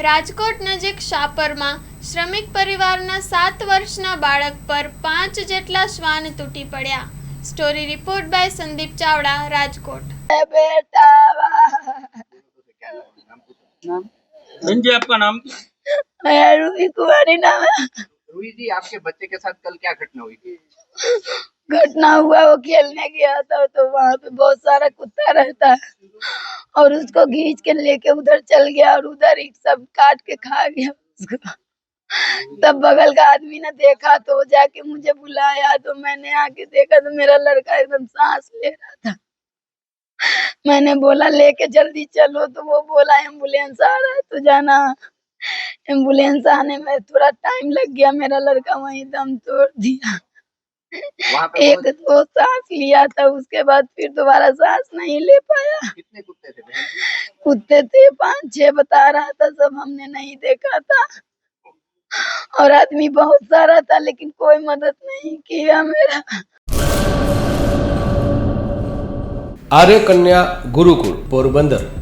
રાજકોટ નજીક શાપરમાં શ્રમિક પરિવારના સાત વર્ષના બાળક પર પાંચ જેટલા શ્વાન તૂટી પડ્યા. Story report by Sandeep Chavda Rajkot. નામ નામ. रूही जी आपके बच्चे के साथ कल क्या घटना हुई थी? घटना हुआ, वो खेलने गया था तो वहाँ पे बहुत सारा कुत्ता रहता है। और उसको खींच के लेके उधर चल गया, और उधर ही सब काट के खा गया उसको। तब बगल का आदमी ने देखा तो जाके मुझे बुलाया तो मैंने आके देखा तो मेरा लड़का एकदम सांस ले रहा था। मैंने बोला, लेके जल्दी चलो। तो वो बोला, एंबुलेंस आ रहा है तो जाना। एंबुलेंस आने में थोड़ा टाइम लग गया मेरा लड़का वहीं दम तोड़ दिया। एक दो सांस लिया था उसके बाद फिर दोबारा सांस नहीं ले पाया। कुत्ते थे कुत्ते थे पाँच छह बता रहा था सब हमने नहीं देखा था। और आदमी बहुत सारा था लेकिन कोई मदद नहीं किया मेरा। आर्य कन्या गुरुकुल पोरबंदर।